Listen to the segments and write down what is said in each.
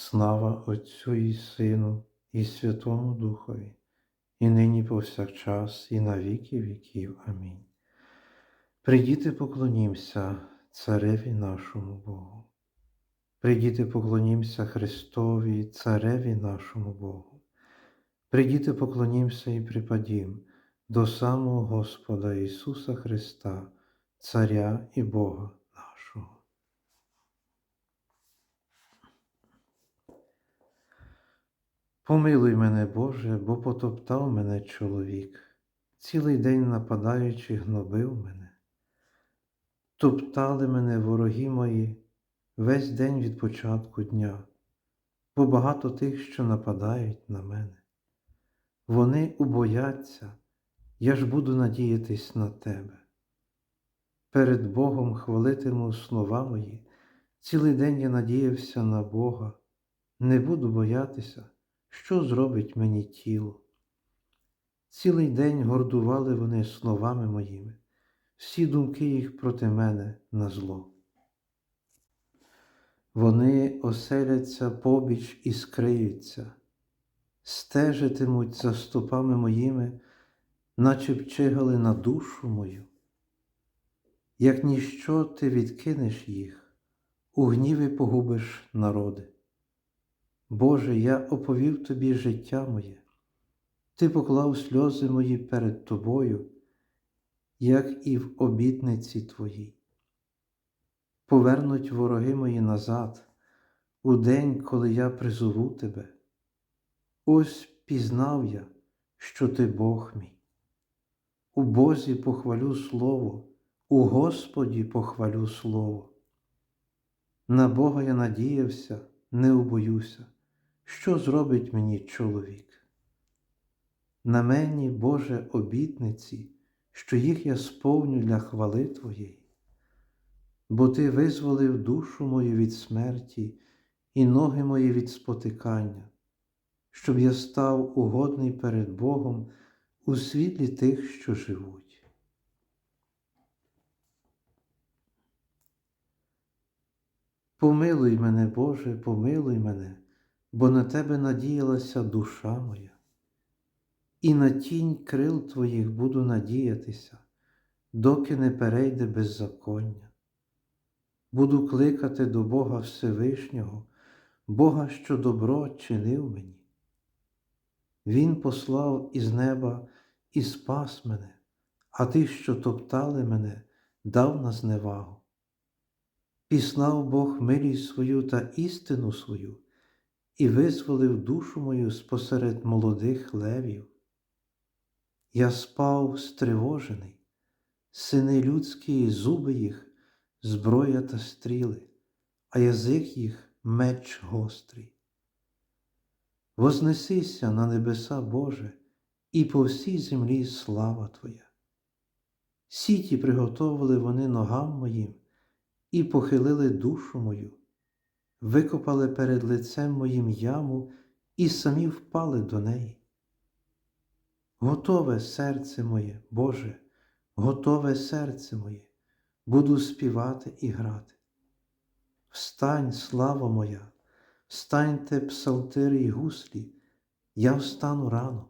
Слава Отцю і Сину, і Святому Духові, і нині повсякчас, і на віки віків. Амінь. Прийдіте поклонімся Цареві нашому Богу. Прийдіте поклонімся Христові, Цареві нашому Богу. Прийдіте поклонімся і припадім до самого Господа Ісуса Христа, Царя і Бога Помилуй мене, Боже, бо потоптав мене чоловік, цілий день нападаючи, гнобив мене. Топтали мене вороги мої весь день від початку дня, бо багато тих, що нападають на мене. Вони убояться, я ж буду надіятись на тебе. Перед Богом хвалитиму слова мої, цілий день я надіявся на Бога, не буду боятися що зробить мені тіло. Цілий день гордували вони словами моїми, всі думки їх проти мене на зло. Вони оселяться побіч і скриються, стежитимуть за стопами моїми, наче б чигали на душу мою. Як ніщо ти відкинеш їх, у гніві погубиш народи. Боже, я оповів Тобі життя моє, Ти поклав сльози мої перед Тобою, як і в обітниці Твоїй. Повернуть вороги мої назад у день, коли я призову Тебе. Ось пізнав я, що Ти Бог мій. У Бозі похвалю Слово, у Господі похвалю Слово. На Бога я надіявся, не убоюся що зробить мені чоловік? На мені, Боже, обітниці, що їх я сповню для хвали Твоєї, бо Ти визволив душу мою від смерті і ноги мої від спотикання, щоб я став угодний перед Богом у світлі тих, що живуть. Помилуй мене, Боже, помилуй мене бо на тебе надіялася душа моя, і на тінь крил твоїх буду надіятися, доки не перейде беззаконня. Буду кликати до Бога Всевишнього, Бога, що добро чинив мені. Він послав із неба і спас мене, а тих, що топтали мене, дав на зневагу. Післав Бог милість свою та істину свою і визволив душу мою спосеред молодих левів. Я спав стривожений, сини людські, зуби їх, зброя та стріли, а язик їх меч гострий. Вознесися на небеса Боже, і по всій землі слава Твоя. Сіті приготовили вони ногам моїм і похилили душу мою викопали перед лицем моїм яму і самі впали до неї. Готове серце моє, Боже, готове серце моє, буду співати і грати. Встань, слава моя, встаньте, псалтири й гуслі, я встану рано.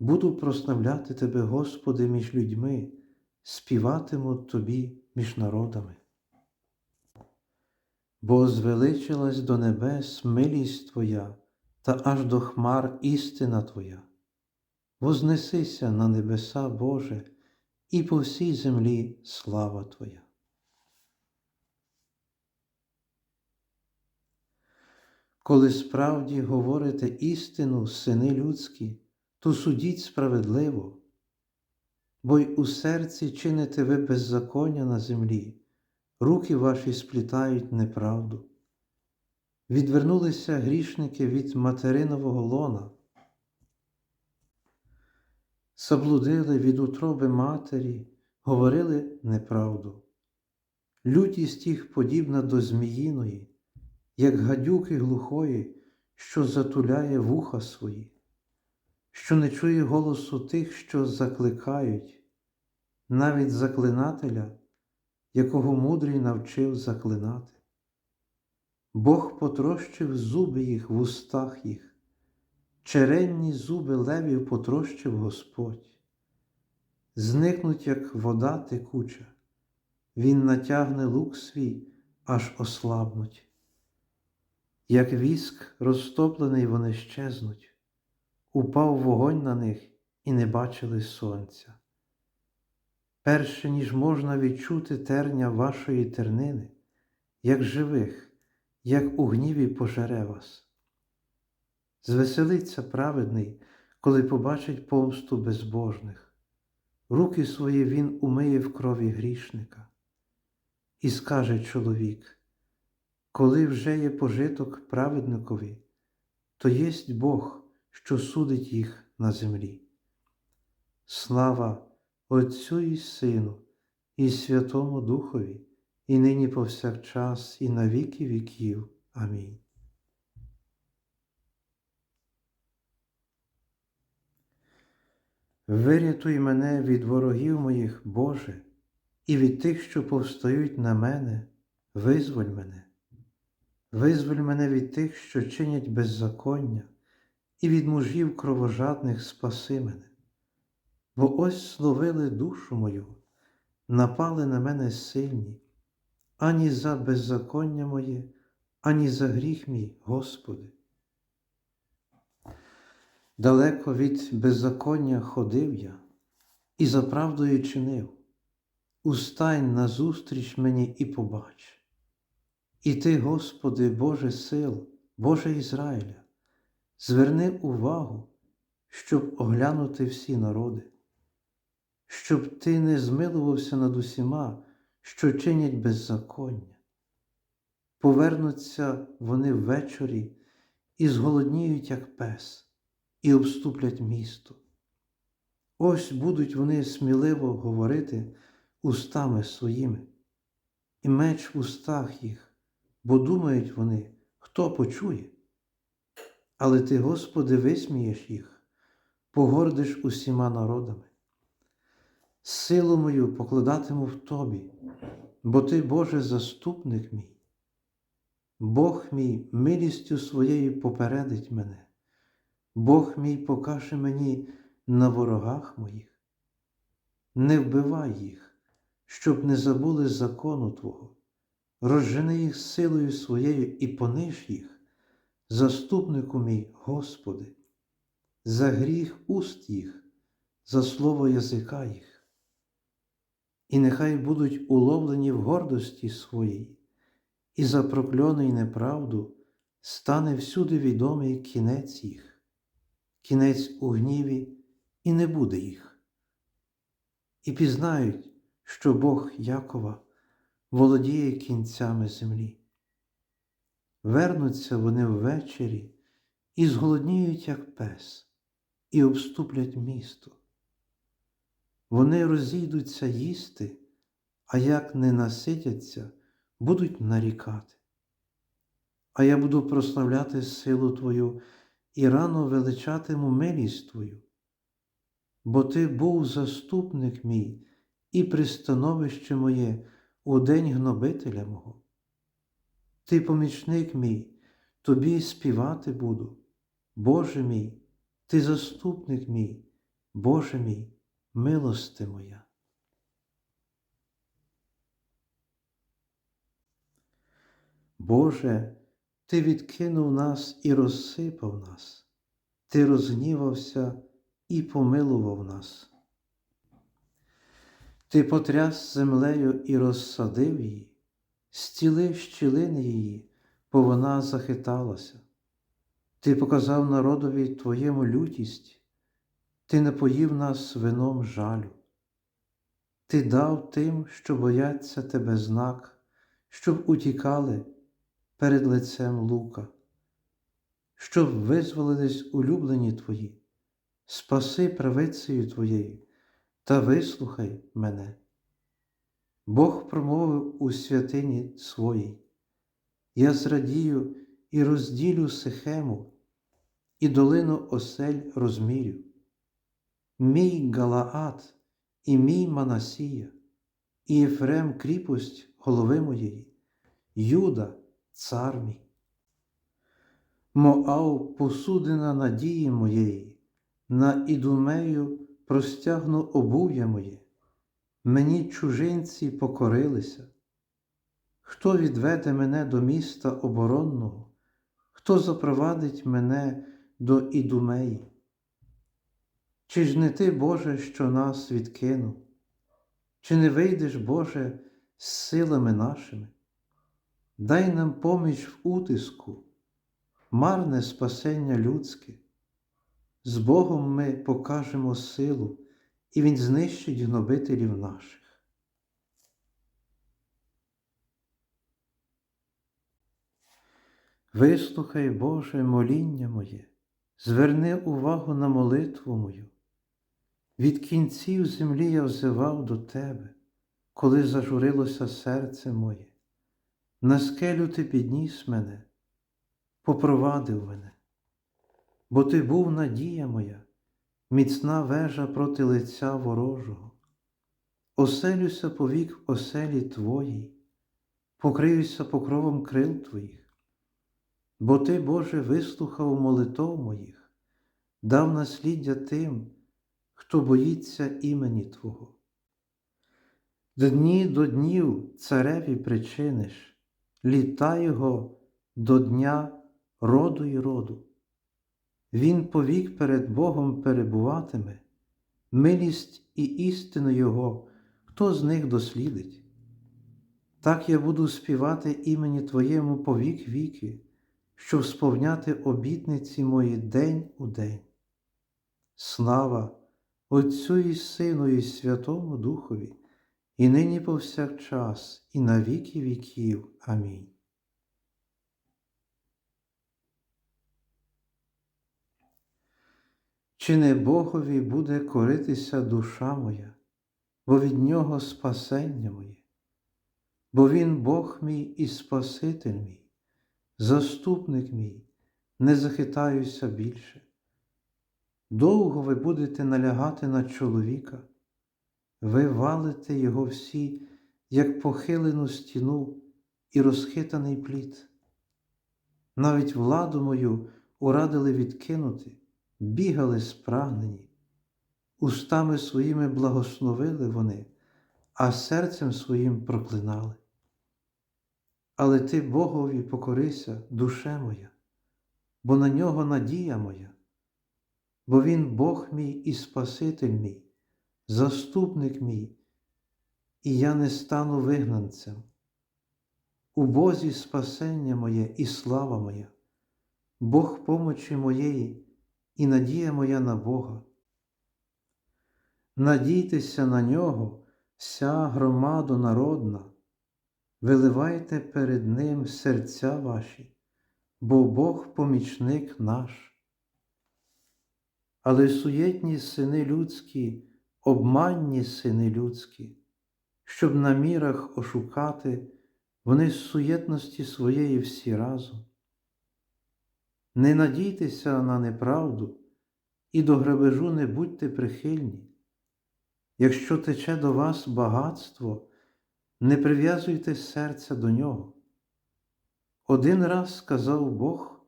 Буду прославляти Тебе, Господи, між людьми, співатиму Тобі між народами бо звеличилась до небес милість Твоя та аж до хмар істина Твоя. Вознесися на небеса, Боже, і по всій землі слава Твоя. Коли справді говорите істину, сини людські, то судіть справедливо, бо й у серці чините ви беззаконня на землі руки ваші сплітають неправду. Відвернулися грішники від материнового лона, заблудили від утроби матері, говорили неправду. Лютість їх подібна до зміїної, як гадюки глухої, що затуляє вуха свої, що не чує голосу тих, що закликають, навіть заклинателя якого мудрий навчив заклинати. Бог потрощив зуби їх в устах їх, черенні зуби левів потрощив Господь. Зникнуть, як вода текуча, Він натягне лук свій, аж ослабнуть. Як віск розтоплений вони щезнуть, упав вогонь на них і не бачили сонця. Перше, ніж можна відчути терня вашої тернини, як живих, як у гніві пожере вас. Звеселиться праведний, коли побачить помсту безбожних, руки свої він умиє в крові грішника. І скаже чоловік, коли вже є пожиток праведникові, то єсть Бог, що судить їх на землі. Слава Отцю і Сину, і Святому Духові, і нині повсякчас, і на віки віків. Амінь. Вирятуй мене від ворогів моїх, Боже, і від тих, що повстають на мене, визволь мене. Визволь мене від тих, що чинять беззаконня, і від мужів кровожадних спаси мене. Бо ось словили душу мою, напали на мене сильні, ані за беззаконня моє, ані за гріх мій, Господи. Далеко від беззаконня ходив я і за правдою чинив. Устань назустріч мені і побач. І ти, Господи, Боже сил, Боже Ізраїля, зверни увагу, щоб оглянути всі народи, щоб ти не змилувався над усіма, що чинять беззаконня. Повернуться вони ввечері і зголодніють, як пес і обступлять місто. Ось будуть вони сміливо говорити устами своїми, і меч в устах їх, бо думають вони, хто почує. Але ти, Господи, висмієш їх, погордиш усіма народами. Силу мою покладатиму в Тобі, бо Ти, Боже, заступник мій. Бог мій милістю своєю попередить мене. Бог мій покаже мені на ворогах моїх. Не вбивай їх, щоб не забули закону Твого, розжени їх силою своєю і пониж їх, заступнику мій, Господи, за гріх уст їх, за слово язика їх. І нехай будуть уловлені в гордості своїй, і за прокльону неправду стане всюди відомий кінець їх кінець у гніві, і не буде їх. І пізнають, що Бог Якова володіє кінцями землі. Вернуться вони ввечері і зголодніють, як пес, і обступлять місто. Вони розійдуться їсти, а як не наситяться, будуть нарікати. А я буду прославляти силу Твою і рано величатиму милість Твою, бо Ти був заступник мій і пристановище моє у день гнобителя мого. Ти помічник мій, тобі співати буду, Боже мій, Ти заступник мій, Боже мій, милости моя. Боже, ти відкинув нас і розсипав нас, Ти розгнівався і помилував нас. Ти потряс землею і розсадив її, стілив щілини її, бо вона захиталася. Ти показав народові Твоєму лютість, Ти напоїв нас вином жалю. Ти дав тим, що бояться Тебе знак, щоб утікали перед лицем лука, щоб визволились улюблені Твої, спаси правицею Твоєю та вислухай мене. Бог промовив у святині своїй, я зрадію і розділю Сихему, і долину осель розмірю. Мій Галаат і мій Манасія, і Єфрем кріпость голови моєї, Юда цар мій. Моав посудина надії моєї, на ідумею простягну обув'я моє, мені чужинці покорилися. Хто відведе мене до міста оборонного, хто запровадить мене до ідумеї? Чи ж не ти, Боже, що нас відкинув? Чи не вийдеш, Боже, з силами нашими? Дай нам поміч в утиску, марне спасення людське. З Богом ми покажемо силу, і Він знищить гнобителів наших. Вислухай, Боже, моління моє, зверни увагу на молитву мою. Від кінців землі я взивав до Тебе, коли зажурилося серце моє. На скелю ти підніс мене, попровадив мене, бо ти був надія моя, міцна вежа проти лиця ворожого. Оселюся повік в оселі Твоїй, покриюся покровом крил Твоїх. Бо Ти, Боже, вислухав молитов моїх, дав насліддя тим, хто боїться імені Твого. Дні до днів цареві причиниш, літа його до дня роду й роду. Він повік перед Богом перебуватиме, милість і істину Його, хто з них дослідить. Так я буду співати імені Твоєму повік віки, щоб сповняти обітниці мої день у день. Слава Отцю і Сину, і Святому Духові, і нині повсякчас, і на віки віків. Амінь. Чи не Богові буде коритися душа моя, бо від Нього спасення моє, бо Він Бог мій і Спаситель мій, заступник мій, не захитаюся більше. Довго ви будете налягати на чоловіка, ви валите його всі, як похилену стіну і розхитаний плід. Навіть владу мою урадили відкинути, бігали спрагнені, устами своїми благословили вони, а серцем своїм проклинали. Але ти Богові покорися, душе моя, бо на нього надія моя бо Він Бог мій і Спаситель мій, заступник мій, і я не стану вигнанцем. У Бозі спасення моє і слава моя, Бог помочі моєї і надія моя на Бога. Надійтеся на нього, вся громада народна, виливайте перед Ним серця ваші, бо Бог помічник наш але суєтні сини людські, обманні сини людські, щоб на мірах ошукати вони з суєтності своєї всі разом. Не надійтеся на неправду і до грабежу не будьте прихильні. Якщо тече до вас багатство, не прив'язуйте серця до нього. Один раз сказав Бог,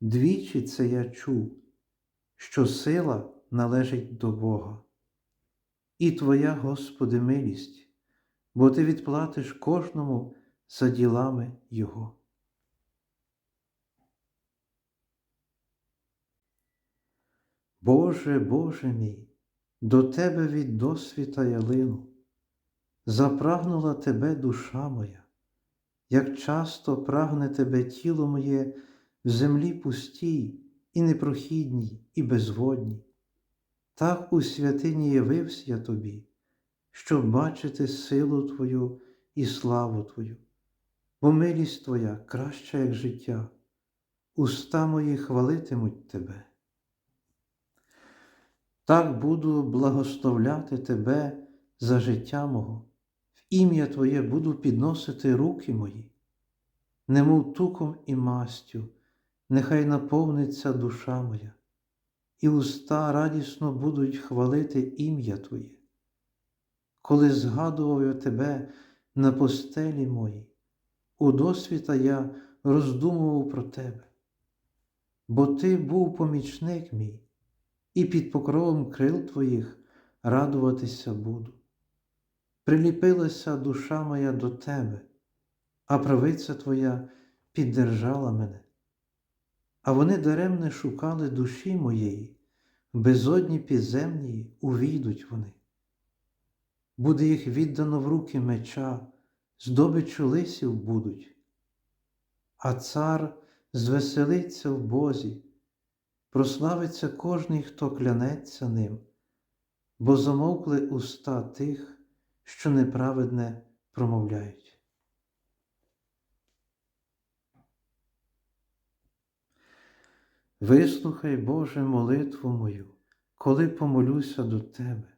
двічі це я чув що сила належить до Бога. І Твоя, Господи, милість, бо Ти відплатиш кожному за ділами Його. Боже, Боже мій, до Тебе від досвіта я лину, запрагнула Тебе душа моя, як часто прагне Тебе тіло моє в землі пустій і непрохідній, і безводній. Так у святині явився я тобі, щоб бачити силу Твою і славу Твою, бо милість Твоя краща, як життя, уста мої хвалитимуть Тебе. Так буду благословляти Тебе за життя мого, в ім'я Твоє буду підносити руки мої, немов туком і мастю нехай наповниться душа моя, і уста радісно будуть хвалити ім'я Твоє. Коли згадував я Тебе на постелі моїй, у досвіта я роздумував про Тебе. бо Ти був помічник мій, і під покровом крил Твоїх радуватися буду. Приліпилася душа моя до Тебе, а правиця Твоя піддержала мене. А вони даремне шукали душі моєї, безодні підземній увійдуть вони. Буде їх віддано в руки меча, здобичу лисів будуть, а цар звеселиться в Бозі, прославиться кожний, хто клянеться ним, бо замовкли уста тих, що неправедне промовляють. Вислухай, Боже, молитву мою, коли помолюся до Тебе.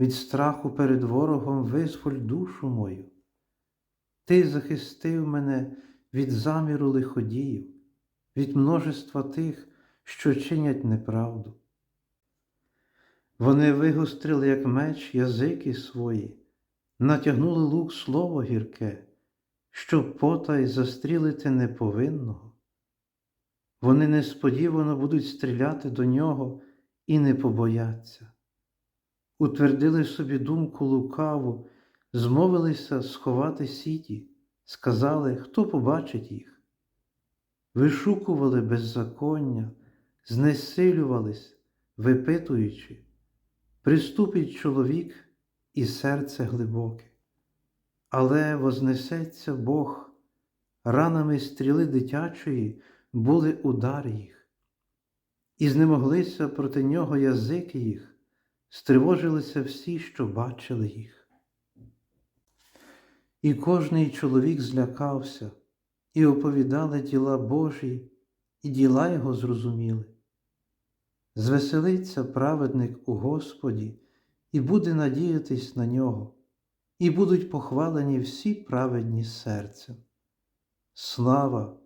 Від страху перед ворогом визволь душу мою. Ти захистив мене від заміру лиходіїв, від множества тих, що чинять неправду. Вони вигострили, як меч, язики свої, натягнули лук слово гірке, щоб потай застрілити неповинного. Вони несподівано будуть стріляти до нього і не побояться. Утвердили собі думку лукаву, змовилися сховати сіті, сказали, хто побачить їх. Вишукували беззаконня, знесилювались, випитуючи, приступить чоловік і серце глибоке, але вознесеться Бог, ранами стріли дитячої були удари їх, і знемоглися проти нього язики їх, стривожилися всі, що бачили їх. І кожний чоловік злякався, і оповідали діла Божі, і діла його зрозуміли. Звеселиться праведник у Господі і буде надіятись на нього, і будуть похвалені всі праведні серцем. Слава